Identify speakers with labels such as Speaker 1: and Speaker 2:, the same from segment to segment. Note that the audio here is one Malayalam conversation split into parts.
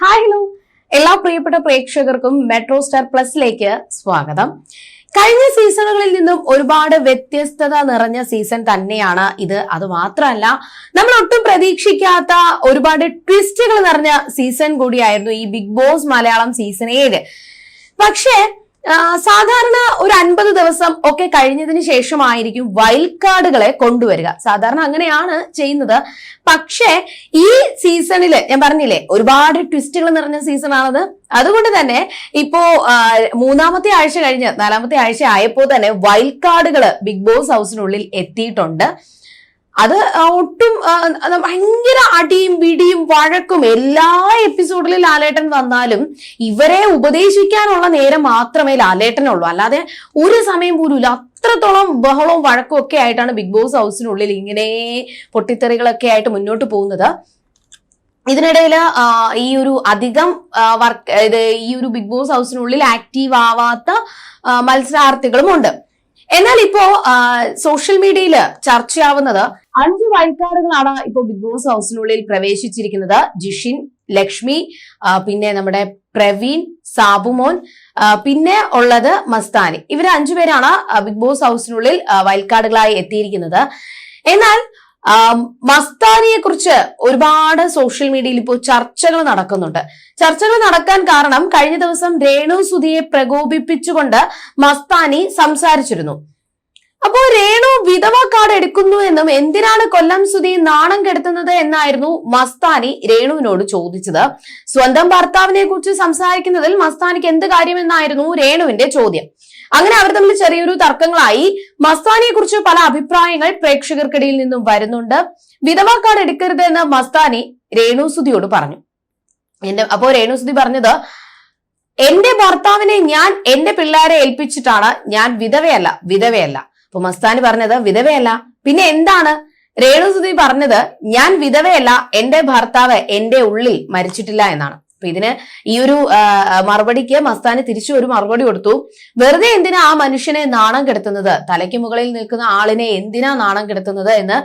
Speaker 1: ഹായ് ഹലോ എല്ലാ പ്രിയപ്പെട്ട പ്രേക്ഷകർക്കും മെട്രോ സ്റ്റാർ പ്ലസിലേക്ക് സ്വാഗതം. കഴിഞ്ഞ സീസണുകളിൽ നിന്നും ഒരുപാട് വ്യത്യസ്തത നിറഞ്ഞ സീസൺ തന്നെയാണ് ഇത്. അത് മാത്രമല്ല നമ്മൾ ഒട്ടും പ്രതീക്ഷിക്കാത്ത ഒരുപാട് ട്വിസ്റ്റുകൾ നിറഞ്ഞ സീസൺ കൂടിയായിരുന്നു ഈ ബിഗ് ബോസ് മലയാളം സീസൺ ഏഴ്. പക്ഷേ സാധാരണ ഒരു അൻപത് ദിവസം ഒക്കെ കഴിഞ്ഞതിന് ശേഷമായിരിക്കും വൈൽഡ് കാർഡുകളെ കൊണ്ടുവരിക. സാധാരണ അങ്ങനെയാണ് ചെയ്യുന്നത്. പക്ഷേ ഈ സീസണിൽ ഞാൻ പറഞ്ഞില്ലേ ഒരുപാട് ട്വിസ്റ്റുകൾ നിറഞ്ഞ സീസൺ ആണത് അതുകൊണ്ട് തന്നെ ഇപ്പോ മൂന്നാമത്തെ ആഴ്ച കഴിഞ്ഞ് നാലാമത്തെ ആഴ്ച ആയപ്പോൾ തന്നെ വൈൽഡ് കാർഡുകൾ ബിഗ് ബോസ് ഹൗസിനുള്ളിൽ എത്തിയിട്ടുണ്ട്. അത് ഒട്ടും ഭയങ്കര അടിയും പിടിയും വഴക്കും എല്ലാ എപ്പിസോഡിലും ലാലേട്ടൻ വന്നാലും ഇവരെ ഉപദേശിക്കാനുള്ള നേരം മാത്രമേ ലാലേട്ടനുള്ളൂ. അല്ലാതെ ഒരു സമയം പോലും അത്രത്തോളം ബഹളവും വഴക്കും ഒക്കെ ആയിട്ടാണ് ബിഗ് ബോസ് ഹൗസിനുള്ളിൽ ഇങ്ങനെ പൊട്ടിത്തെറികളൊക്കെ ആയിട്ട് മുന്നോട്ട് പോകുന്നത്. ഇതിനിടയിൽ ഈ ഒരു അധികം വർക്ക് ഇത് ഈ ഒരു ബിഗ് ബോസ് ഹൗസിനുള്ളിൽ ആക്റ്റീവ് ആവാത്ത മത്സരാർത്ഥികളുമുണ്ട്. എന്നാൽ ഇപ്പോ സോഷ്യൽ മീഡിയയിൽ ചർച്ചയാവുന്നത് അഞ്ച് വൈൽഡ്കാർഡുകളാണ് ഇപ്പോൾ ബിഗ് ബോസ് ഹൗസിനുള്ളിൽ പ്രവേശിച്ചിരിക്കുന്നത്. ജിഷിൻ ലക്ഷ്മി പിന്നെ നമ്മുടെ പ്രവീൺ സാബുമോൻ പിന്നെ ഉള്ളത് മസ്താനി. ഇവർ അഞ്ചുപേരാണ് ബിഗ് ബോസ് ഹൗസിനുള്ളിൽ വയൽക്കാടുകളായി എത്തിയിരിക്കുന്നത്. എന്നാൽ മസ്താനിയെ കുറിച്ച് ഒരുപാട് സോഷ്യൽ മീഡിയയിൽ ഇപ്പോൾ ചർച്ചകൾ നടക്കുന്നുണ്ട്. ചർച്ചകൾ നടക്കാൻ കാരണം കഴിഞ്ഞ ദിവസം രേണു സുധിയെ പ്രകോപിപ്പിച്ചുകൊണ്ട് മസ്താനി സംസാരിച്ചിരുന്നു. അപ്പോ രേണു വിധവ കാർഡ് എടുക്കുന്നു എന്നും എന്തിനാണ് കൊല്ലം സുധി നാണം കെടുത്തുന്നത് എന്നായിരുന്നു മസ്താനി രേണുവിനോട് ചോദിച്ചത്. സ്വന്തം ഭർത്താവിനെ കുറിച്ച് സംസാരിക്കുന്നതിൽ മസ്താനിക്ക് എന്ത് കാര്യമെന്നായിരുന്നു രേണുവിന്റെ ചോദ്യം. അങ്ങനെ അവർ തമ്മിൽ ചെറിയൊരു തർക്കങ്ങളായി. മസ്താനിയെ കുറിച്ച് പല അഭിപ്രായങ്ങൾ പ്രേക്ഷകർക്കിടയിൽ നിന്നും വരുന്നുണ്ട്. വിധവ കാർഡ് എടുക്കരുത് എന്ന് മസ്താനി രേണുസുതിയോട് പറഞ്ഞു. എന്റെ അപ്പോ രേണുസുതി പറഞ്ഞത് എന്റെ ഭർത്താവിനെ ഞാൻ എന്റെ പിള്ളേരെ ഏൽപ്പിച്ചിട്ടാണ് ഞാൻ വിധവയല്ല വിധവയല്ല. അപ്പൊ മസ്താനി പറഞ്ഞത് വിധവയല്ല. പിന്നെ എന്താണ്? രേണുസുതി പറഞ്ഞത് ഞാൻ വിധവയല്ല എന്റെ ഭർത്താവ് എന്റെ ഉള്ളിൽ മരിച്ചിട്ടില്ല എന്നാണ്. അപ്പൊ ഇതിന് ഈ ഒരു മറുപടിക്ക് മസ്താനി തിരിച്ചു ഒരു മറുപടി കൊടുത്തു. വെറുതെ എന്തിനാ ആ മനുഷ്യനെ നാണം കെടുത്തുന്നത്? തലയ്ക്ക് മുകളിൽ നിൽക്കുന്ന ആളിനെ എന്തിനാ നാണം കെടുത്തുന്നത് എന്ന്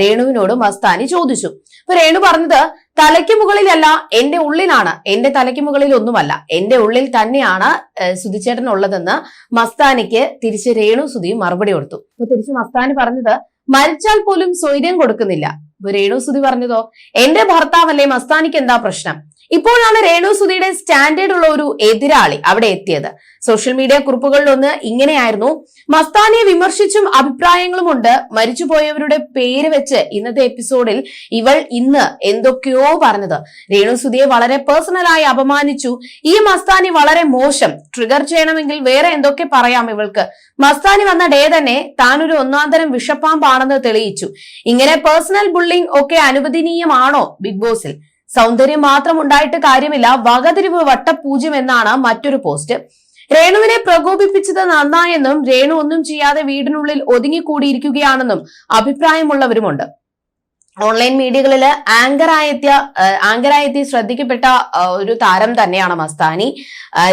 Speaker 1: രേണുവിനോട് മസ്താനി ചോദിച്ചു. അപ്പൊ രേണു പറഞ്ഞത് തലയ്ക്ക് മുകളിലല്ല എന്റെ ഉള്ളിലാണ്. എന്റെ തലയ്ക്ക് മുകളിൽ ഒന്നുമല്ല എന്റെ ഉള്ളിൽ തന്നെയാണ് സുധിച്ചേട്ടൻ ഉള്ളതെന്ന് മസ്താനിക്ക് തിരിച്ച് രേണു സുധി മറുപടി കൊടുത്തു. അപ്പൊ തിരിച്ച് മസ്താനി പറഞ്ഞത് മരിച്ചാൽ പോലും സ്വൈര്യം കൊടുക്കുന്നില്ല. അപ്പൊ രേണു സുധി പറഞ്ഞതോ? എന്റെ ഭർത്താവല്ലേ മസ്താനിക്ക് എന്താ പ്രശ്നം? ഇപ്പോഴാണ് രേണു സുധിയുടെ സ്റ്റാൻഡേർഡ് ഉള്ള ഒരു എതിരാളി അവിടെ എത്തിയത്. സോഷ്യൽ മീഡിയ കുറിപ്പുകളിലൊന്ന് ഇങ്ങനെയായിരുന്നു. മസ്താനിയെ വിമർശിച്ചും അഭിപ്രായങ്ങളും ഉണ്ട്. മരിച്ചുപോയവരുടെ പേര് വെച്ച് ഇന്നത്തെ എപ്പിസോഡിൽ ഇവൾ ഇന്ന് എന്തൊക്കെയോ പറഞ്ഞത്. രേണു സുധിയെ വളരെ പേഴ്സണലായി അപമാനിച്ചു. ഈ മസ്താനി വളരെ മോശം. ട്രിഗർ ചെയ്യണമെങ്കിൽ വേറെ എന്തൊക്കെ പറയാം ഇവൾക്ക്? മസ്താനി വന്ന ഡേ തന്നെ താനൊരു ഒന്നാം തരം വിഷപ്പാമ്പാണെന്ന് തെളിയിച്ചു. ഇങ്ങനെ പേഴ്സണൽ ബുള്ളിംഗ് ഒക്കെ അനുവദനീയമാണോ ബിഗ് ബോസിൽ സൗന്ദര്യം മാത്രം ഉണ്ടായിട്ട് കാര്യമില്ല വകതിരിവ് വട്ടപൂജ്യം എന്നാണ് മറ്റൊരു പോസ്റ്റ് രേണുവിനെ പ്രകോപിപ്പിച്ചത് നന്നായെന്നും രേണു ഒന്നും ചെയ്യാതെ വീടിനുള്ളിൽ ഒതുങ്ങിക്കൂടിയിരിക്കുകയാണെന്നും അഭിപ്രായമുള്ളവരുമുണ്ട്. ഓൺലൈൻ മീഡിയകളിൽ ആങ്കറായെത്തിയ ആങ്കറായെത്തി ശ്രദ്ധിക്കപ്പെട്ട ഒരു താരം തന്നെയാണ് മസ്താനി.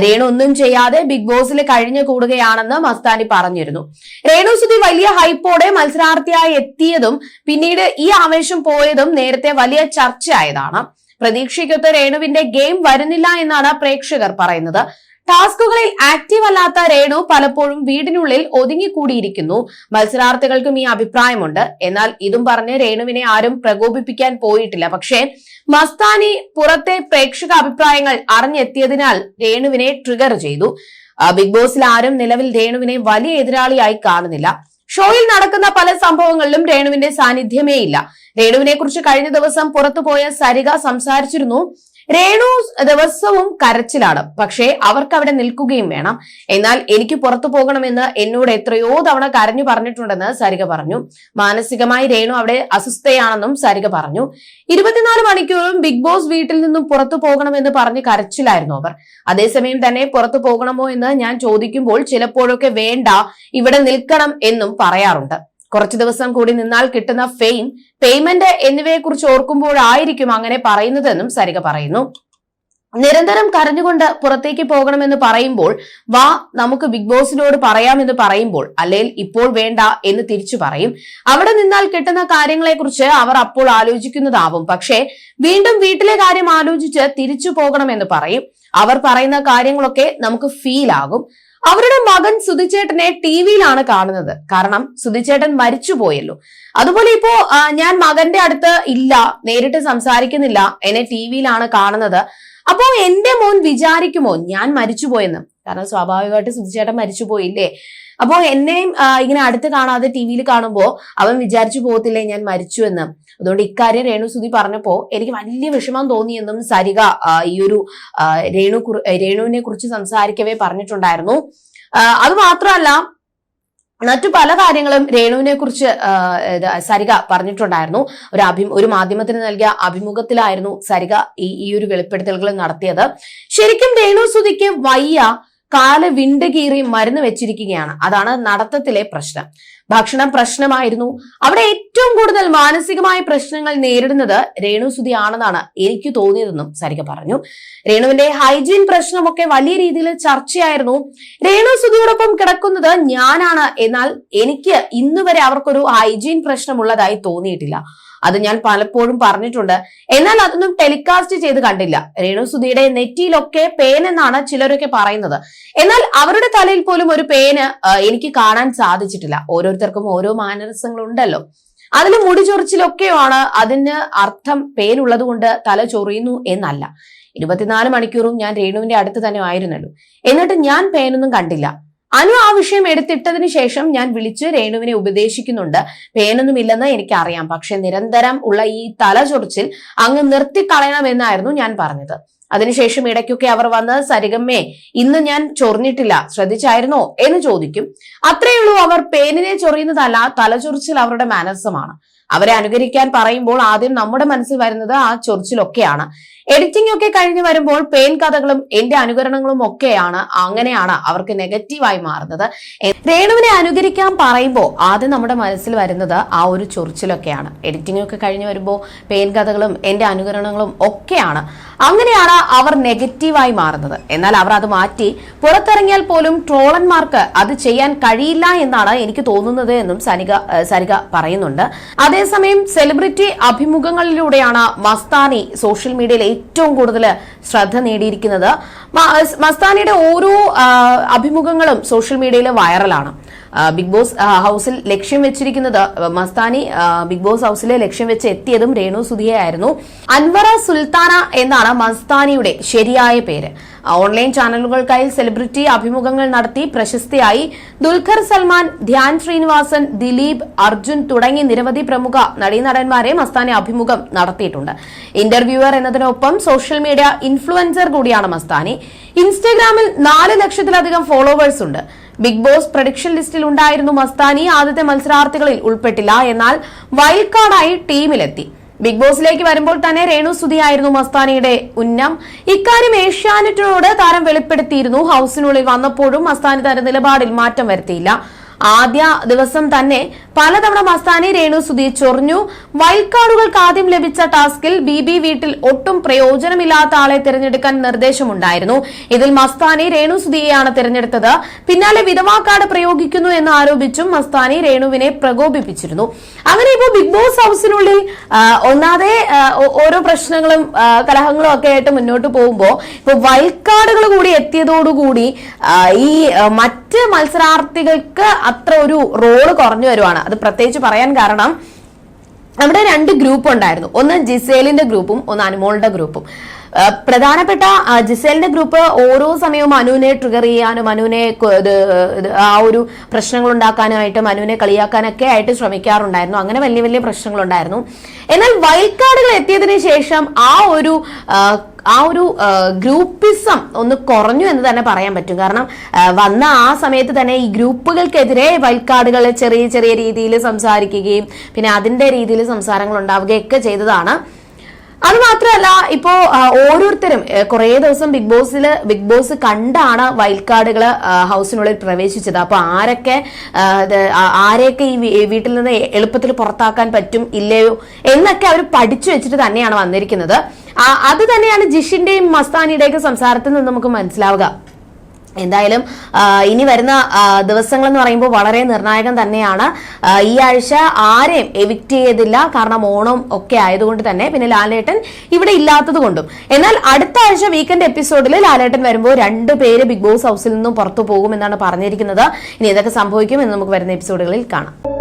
Speaker 1: രേണു ഒന്നും ചെയ്യാതെ ബിഗ് ബോസിൽ കഴിഞ്ഞു കൂടുകയാണെന്ന് മസ്താനി പറഞ്ഞിരുന്നു. രേണു സുധി വലിയ ഹൈപ്പോടെ മത്സരാർത്ഥിയായി എത്തിയതും പിന്നീട് ഈ ആവേശം പോയതും നേരത്തെ വലിയ ചർച്ചയായതാണ്. പ്രതീക്ഷയ്ക്കൊത്ത് രേണുവിന്റെ ഗെയിം വരുന്നില്ല എന്നാണ് പ്രേക്ഷകർ പറയുന്നത്. ടാസ്കുകളിൽ ആക്റ്റീവ് അല്ലാത്ത രേണു പലപ്പോഴും വീടിനുള്ളിൽ ഒതുങ്ങിക്കൂടിയിരിക്കുന്നു. മത്സരാർത്ഥികൾക്കും ഈ അഭിപ്രായമുണ്ട്. എന്നാൽ ഇതും പറഞ്ഞ് രേണുവിനെ ആരും പ്രകോപിപ്പിക്കാൻ പോയിട്ടില്ല. പക്ഷേ മസ്താനി പുറത്തെ പ്രേക്ഷക അഭിപ്രായങ്ങൾ അറിഞ്ഞെത്തിയതിനാൽ രേണുവിനെ ട്രിഗർ ചെയ്തു. ബിഗ് ബോസിൽ ആരും നിലവിൽ രേണുവിനെ വലിയ എതിരാളിയായി കാണുന്നില്ല. ഷോയിൽ നടക്കുന്ന പല സംഭവങ്ങളിലും രേണുവിന്റെ സാന്നിധ്യമേ ഇല്ല. രേണുവിനെ കുറിച്ച് കഴിഞ്ഞ ദിവസം പുറത്തുപോയ സരിക സംസാരിച്ചിരുന്നു. രേണു ദിവസവും കരച്ചിലാണ്. പക്ഷേ അവർക്ക് അവിടെ നിൽക്കുകയും വേണം. എന്നാൽ എനിക്ക് പുറത്തു പോകണമെന്ന് എന്നോട് എത്രയോ തവണ കരഞ്ഞു പറഞ്ഞിട്ടുണ്ടെന്ന് സരിക പറഞ്ഞു. മാനസികമായി രേണു അവിടെ അസ്വസ്ഥയാണെന്നും സരിക പറഞ്ഞു. ഇരുപത്തിനാല് മണിക്കൂറും ബിഗ് ബോസ് വീട്ടിൽ നിന്നും പുറത്തു പോകണമെന്ന് പറഞ്ഞ് കരച്ചിലായിരുന്നു അവർ. അതേസമയം തന്നെ പുറത്തു പോകണമോ എന്ന് ഞാൻ ചോദിക്കുമ്പോൾ ചിലപ്പോഴൊക്കെ വേണ്ട ഇവിടെ നിൽക്കണം എന്നും പറയാറുണ്ട്. കുറച്ചു ദിവസം കൂടി നിന്നാൽ കിട്ടുന്ന ഫെയിം പേയ്മെന്റ് എന്നിവയെ കുറിച്ച് ഓർക്കുമ്പോഴായിരിക്കും അങ്ങനെ പറയുന്നതെന്നും സരിക പറയുന്നു. നിരന്തരം കരഞ്ഞുകൊണ്ട് പുറത്തേക്ക് പോകണമെന്ന് പറയുമ്പോൾ വാ നമുക്ക് ബിഗ് ബോസിനോട് പറയാമെന്ന് പറയുമ്പോൾ അല്ലെങ്കിൽ ഇപ്പോൾ വേണ്ട എന്ന് തിരിച്ചു പറയും. അവിടെ നിന്നാൽ കിട്ടുന്ന കാര്യങ്ങളെക്കുറിച്ച് അവർ അപ്പോൾ ആലോചിക്കുന്നതാവും. പക്ഷേ വീണ്ടും വീട്ടിലെ കാര്യം ആലോചിച്ച് തിരിച്ചു പോകണമെന്ന് പറയും. അവർ പറയുന്ന കാര്യങ്ങളൊക്കെ നമുക്ക് ഫീൽ ആകും. അവരുടെ മകൻ സുധിച്ചേട്ടനെ ടി വിയിലാണ് കാണുന്നത്. കാരണം സുധിച്ചേട്ടൻ മരിച്ചുപോയല്ലോ അതുപോലെ ഇപ്പോ ഞാൻ മകന്റെ അടുത്ത് ഇല്ല നേരിട്ട് സംസാരിക്കുന്നില്ല എന്നെ ടി വിയിലാണ് കാണുന്നത്. അപ്പോ എന്റെ മോൻ വിചാരിക്കുമോ ഞാൻ മരിച്ചുപോയെന്ന് കാരണം സ്വാഭാവികമായിട്ട് സുധിച്ചേട്ടൻ മരിച്ചുപോയില്ലേ അപ്പോ എന്നെയും ഇങ്ങനെ അടുത്ത് കാണാതെ ടി വിയിൽ കാണുമ്പോ അവൻ വിചാരിച്ചു പോകത്തില്ലേ ഞാൻ മരിച്ചു എന്ന്. അതുകൊണ്ട് ഇക്കാര്യം രേണു സുധി പറഞ്ഞപ്പോ എനിക്ക് വലിയ വിഷമം തോന്നിയെന്നും സരിക ഈ ഒരു രേണു രേണുവിനെ കുറിച്ച് സംസാരിക്കവേ പറഞ്ഞിട്ടുണ്ടായിരുന്നു. അത് മാത്രമല്ല മറ്റു പല കാര്യങ്ങളും രേണുവിനെ കുറിച്ച് സരിക പറഞ്ഞിട്ടുണ്ടായിരുന്നു. ഒരു അഭി ഒരു മാധ്യമത്തിന് നൽകിയ അഭിമുഖത്തിലായിരുന്നു സരിക ഈ ഈ ഒരു വെളിപ്പെടുത്തലുകൾ നടത്തിയത്. ശരിക്കും രേണു സുധിക്ക് വയ്യ കാൽ വിണ്ട് കീറി മരുന്ന് വെച്ചിരിക്കുകയാണ്. അതാണ് നടത്തത്തിലെ പ്രശ്നം. ഭക്ഷണം പ്രശ്നമായിരുന്നു. അവിടെ ഏറ്റവും കൂടുതൽ മാനസികമായ പ്രശ്നങ്ങൾ നേരിടുന്നത് രേണു സുധി ആണെന്നാണ് എനിക്ക് തോന്നിയതെന്നും സരിക പറഞ്ഞു. രേണുവിന്റെ ഹൈജീൻ പ്രശ്നമൊക്കെ വലിയ രീതിയിൽ ചർച്ചയായിരുന്നു. രേണു സുധിയോടൊപ്പം കിടക്കുന്നത് ഞാനാണ്. എന്നാൽ എനിക്ക് ഇന്നുവരെ അവർക്കൊരു ഹൈജീൻ പ്രശ്നമുള്ളതായി തോന്നിയിട്ടില്ല. അത് ഞാൻ പലപ്പോഴും പറഞ്ഞിട്ടുണ്ട്. എന്നാൽ അതൊന്നും ടെലികാസ്റ്റ് ചെയ്ത് കണ്ടില്ല. രേണു സുധിയുടെ നെറ്റിയിലൊക്കെ പേൻ എന്നാണ് ചിലരൊക്കെ പറയുന്നത്. എന്നാൽ അവരുടെ തലയിൽ പോലും ഒരു പേന് എനിക്ക് കാണാൻ സാധിച്ചിട്ടില്ല. ഓരോരുത്തർക്കും ഓരോ മാനരസങ്ങളുണ്ടല്ലോ. അതിൽ മുടി ചൊറിച്ചിലൊക്കെയാണ് അതിന് അർത്ഥം പേനുള്ളത് കൊണ്ട് തല ചൊറിയുന്നു എന്നല്ല. ഇരുപത്തിനാല് മണിക്കൂറും ഞാൻ രേണുവിന്റെ അടുത്ത് തന്നെ ആയിരുന്നല്ലോ. എന്നിട്ട് ഞാൻ പേനൊന്നും കണ്ടില്ല. അനു ആ വിഷയം എടുത്തിട്ടതിന് ശേഷം ഞാൻ വിളിച്ച് രേണുവിനെ ഉപദേശിക്കുന്നുണ്ട്. പേനൊന്നുമില്ലെന്ന് എനിക്കറിയാം. പക്ഷെ നിരന്തരം ഉള്ള ഈ തല ചൊറിച്ചിൽ അങ്ങ് നിർത്തിക്കളയണമെന്നായിരുന്നു ഞാൻ പറഞ്ഞത്. അതിനുശേഷം ഇടയ്ക്കൊക്കെ അവർ വന്ന് സരിഗമ്മേ ഇന്ന് ഞാൻ ചൊറിഞ്ഞിട്ടില്ല. ശ്രദ്ധിച്ചായിരുന്നോ? എന്ന് ചോദിക്കും. അത്രയേ ഉള്ളൂ അവർ പേനിനെ ചൊറിയുന്നതല്ല തലചൊറിച്ചിൽ അവരുടെ മാനസമാണ് അവരെ അനുകരിക്കാൻ പറയുമ്പോൾ ആദ്യം നമ്മുടെ മനസ്സിൽ വരുന്നത് ആ ചൊറിച്ചിലൊക്കെയാണ്. എഡിറ്റിംഗ് ഒക്കെ കഴിഞ്ഞു വരുമ്പോൾ പേൻ കഥകളും എന്റെ അനുകരണങ്ങളും ഒക്കെയാണ്. അങ്ങനെയാണ് അവർക്ക് നെഗറ്റീവായി മാറുന്നത്. രേണുവിനെ അനുകരിക്കാൻ പറയുമ്പോൾ ആദ്യം നമ്മുടെ മനസ്സിൽ വരുന്നത് ആ ഒരു ചൊറിച്ചിലൊക്കെയാണ്. എഡിറ്റിംഗ് ഒക്കെ കഴിഞ്ഞു വരുമ്പോൾ പേൻ കഥകളും എന്റെ അനുകരണങ്ങളും ഒക്കെയാണ്. അങ്ങനെയാണ് അവർ നെഗറ്റീവായി മാറുന്നത്. എന്നാൽ അവർ അത് മാറ്റി പുറത്തിറങ്ങിയാൽ പോലും ട്രോളന്മാർക്ക് അത് ചെയ്യാൻ കഴിയില്ല എന്നാണ് എനിക്ക് തോന്നുന്നത് എന്നും സനിക സരിക പറയുന്നുണ്ട്. അതേസമയം സെലിബ്രിറ്റി അഭിമുഖങ്ങളിലൂടെയാണ് മസ്താനി സോഷ്യൽ മീഡിയയിൽ ഏറ്റവും കൂടുതൽ ശ്രദ്ധ നേടിയിരിക്കുന്നത്. മസ്താനിയുടെ ഓരോ അഭിമുഖങ്ങളും സോഷ്യൽ മീഡിയയിൽ വൈറലാണ് ബിഗ് ബോസ് ഹൌസിൽ ലക്ഷ്യം വെച്ചിരിക്കുന്നത് മസ്താനി ബിഗ് ബോസ് ഹൗസിലെ ലക്ഷ്യം വെച്ച് എത്തിയതും രേണു സുധിയായിരുന്നു അൻവറ സുൽത്താന എന്നാണ് മസ്താനിയുടെ ശരിയായ പേര്. ഓൺലൈൻ ചാനലുകൾക്കായി സെലിബ്രിറ്റി അഭിമുഖങ്ങൾ നടത്തി പ്രശസ്തിയായി. ദുൽഖർ സൽമാൻ ധ്യാൻ ശ്രീനിവാസൻ ദിലീപ് അർജുൻ തുടങ്ങി നിരവധി പ്രമുഖ നടീനടന്മാരെ മസ്താനി അഭിമുഖം നടത്തിയിട്ടുണ്ട്. ഇന്റർവ്യൂവർ എന്നതിനൊപ്പം സോഷ്യൽ മീഡിയ ഇൻഫ്ലുവൻസർ കൂടിയാണ് മസ്താനി. ഇൻസ്റ്റഗ്രാമിൽ നാല് ലക്ഷത്തിലധികം ഫോളോവേഴ്സ് ഉണ്ട്. ബിഗ് ബോസ് പ്രഡിക്ഷൻ ലിസ്റ്റിൽ ഉണ്ടായിരുന്നു മസ്താനി. ആദ്യത്തെ മത്സരാർത്ഥികളിൽ ഉൾപ്പെട്ടില്ല. എന്നാൽ വൈൽഡ് കാർഡായി ടീമിലെത്തി. ബിഗ് ബോസിലേക്ക് വരുമ്പോൾ തന്നെ രേണു സുധിയായിരുന്നു മസ്താനിയുടെ ഉന്നം. ഇക്കാര്യം ഏഷ്യാനെറ്റിനോട് താരം വെളിപ്പെടുത്തിയിരുന്നു. ഹൌസിനുള്ളിൽ വന്നപ്പോഴും മസ്താനി തന്റെ നിലപാടിൽ മാറ്റം വരുത്തിയില്ല. ആദ്യ ദിവസം തന്നെ പലതവണ മസ്താനി രേണു സുധി ചൊറിഞ്ഞു. വൈൽഡ് കാർഡുകൾക്ക് ആദ്യം ലഭിച്ച ടാസ്കിൽ ബി ബി വീട്ടിൽ ഒട്ടും പ്രയോജനമില്ലാത്ത ആളെ തിരഞ്ഞെടുക്കാൻ നിർദ്ദേശമുണ്ടായിരുന്നു. ഇതിൽ മസ്താനി രേണു സുധിയെയാണ് തിരഞ്ഞെടുത്തത്. പിന്നാലെ വിധവാക്കാട് പ്രയോഗിക്കുന്നു എന്ന് ആരോപിച്ചും മസ്താനി രേണുവിനെ പ്രകോപിപ്പിച്ചിരുന്നു. അങ്ങനെ ഇപ്പോൾ ബിഗ് ബോസ് ഹൗസിനുള്ളിൽ ഒന്നാതെ ഓരോ പ്രശ്നങ്ങളും കലഹങ്ങളും ഒക്കെ ആയിട്ട് മുന്നോട്ട് പോകുമ്പോൾ ഇപ്പൊ വൈൽഡ് കാർഡുകൾ കൂടി എത്തിയതോടുകൂടി ഈ മറ്റ് മത്സരാർത്ഥികൾക്ക് അത്ര ഒരു റോൾ കുറഞ്ഞു വരുവാണ്. അത് പ്രത്യേകിച്ച് പറയാൻ കാരണം അവിടെ രണ്ട് ഗ്രൂപ്പ് ഉണ്ടായിരുന്നു. ഒന്ന് ജിസേലിന്റെ ഗ്രൂപ്പും ഒന്ന് അനുമോളുടെ ഗ്രൂപ്പും. പ്രധാനപ്പെട്ട ജിസേലിന്റെ ഗ്രൂപ്പ് ഓരോ സമയവും മനുവിനെ ട്രിഗർ ചെയ്യാനും മനുവിനെ ആ ഒരു പ്രശ്നങ്ങൾ ഉണ്ടാക്കാനായിട്ട് മനുവിനെ കളിയാക്കാനൊക്കെ ആയിട്ട് ശ്രമിക്കാറുണ്ടായിരുന്നു. അങ്ങനെ വലിയ വലിയ പ്രശ്നങ്ങൾ ഉണ്ടായിരുന്നു എന്നാൽ വൈൽഡ് എത്തിയതിനു ശേഷം ആ ഒരു ആ, ഒരു ഗ്രൂപ്പിസം ഒന്ന് കുറഞ്ഞു എന്ന് തന്നെ പറയാൻ പറ്റും. കാരണം വന്ന ആ സമയത്ത് തന്നെ ഈ ഗ്രൂപ്പുകൾക്കെതിരെ വൈൽഡ് ചെറിയ ചെറിയ രീതിയിൽ സംസാരിക്കുകയും പിന്നെ അതിന്റെ രീതിയിൽ സംസാരങ്ങൾ ഉണ്ടാവുകയൊക്കെ ചെയ്തതാണ്. അത് മാത്രമല്ല ഇപ്പോ ഓരോരുത്തരും കുറെ ദിവസം ബിഗ് ബോസിൽ ബിഗ് ബോസ് കണ്ടാണ് വൈൽഡ് കാർഡുകൾ ഹൗസിനുള്ളിൽ പ്രവേശിച്ചത്. അപ്പൊ ആരൊക്കെ ആരെയൊക്കെ ഈ വീട്ടിൽ നിന്ന് എളുപ്പത്തിൽ പുറത്താക്കാൻ പറ്റും ഇല്ലയോ എന്നൊക്കെ അവർ പഠിച്ചു വെച്ചിട്ട് തന്നെയാണ് വന്നിരിക്കുന്നത്. അത് തന്നെയാണ് ജിഷിന്റെയും മസ്താനിയുടെയൊക്കെ സംസാരത്തിൽ നിന്ന് നമുക്ക് മനസ്സിലാവുക. എന്തായാലും ഇനി വരുന്ന ദിവസങ്ങൾ എന്ന് പറയുമ്പോൾ വളരെ നിർണായകം തന്നെയാണ്. ഈ ആഴ്ച ആരെയും എവിക്റ്റ് ചെയ്തില്ല കാരണം ഓണം ഒക്കെ ആയതുകൊണ്ട് തന്നെ പിന്നെ ലാലേട്ടൻ ഇവിടെ ഇല്ലാത്തത് കൊണ്ടും. എന്നാൽ അടുത്ത ആഴ്ച വീക്കെൻഡ് എപ്പിസോഡിൽ ലാലേട്ടൻ വരുമ്പോൾ രണ്ട് പേര് ബിഗ് ബോസ് ഹൗസിൽ നിന്നും പുറത്തു പോകുമെന്നാണ് പറഞ്ഞിരിക്കുന്നത്. ഇനി ഇതൊക്കെ സംഭവിക്കും എന്ന് നമുക്ക് വരുന്ന എപ്പിസോഡുകളിൽ കാണാം.